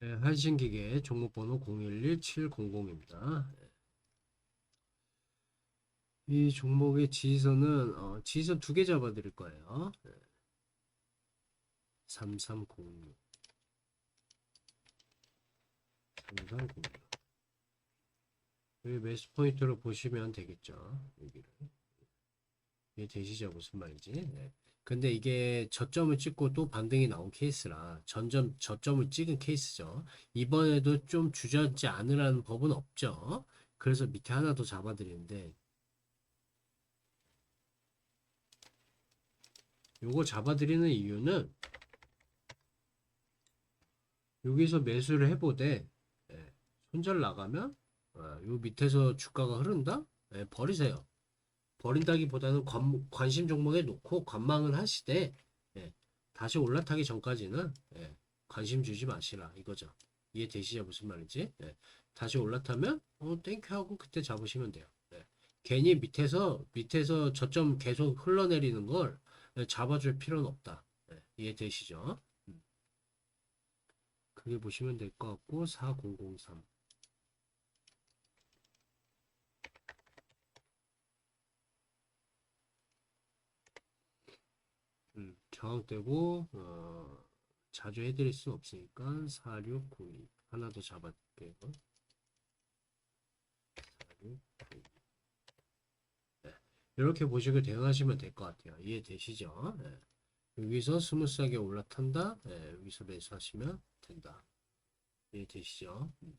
네, 한신기계 종목번호 011700입니다. 이 종목의 지지선은 어, 지지선 두 개 잡아 드릴 거예요. 네. 3306 3306 여기 매수 포인트로 보시면 되겠죠. 여기를 되시죠 무슨 말인지. 네. 근데 이게 저점을 찍고 또 반등이 나온 케이스라 전점 저점을 찍은 케이스죠. 이번에도 좀 주저앉지 않으라는 법은 없죠. 그래서 밑에 하나 더 잡아드리는데 요거 잡아드리는 이유는 여기서 매수를 해보되 예, 손절 나가면 어, 요 밑에서 주가가 흐른다? 예, 버리세요. 버린다기보다는 관, 관심 종목에 놓고 관망을 하시되 예, 다시 올라타기 전까지는 예, 관심 주지 마시라 이거죠. 이해되시죠 무슨 말인지? 예, 다시 올라타면 어 땡큐 하고 그때 잡으시면 돼요. 예, 괜히 밑에서 밑에서 저점 계속 흘러내리는 걸 예, 잡아줄 필요는 없다. 예, 이해되시죠? 음. 그게 보시면 될 것 같고 4003 음, 저항되고 어, 자주 해드릴 수 없으니까 4692 하나 더. 4692 네, 이렇게 보시고 대응하시면 될 것 같아요. 이해되시죠? 네. 여기서 스무스하게 올라탄다. 네, 여기서 매수하시면 된다. 이해되시죠? 음.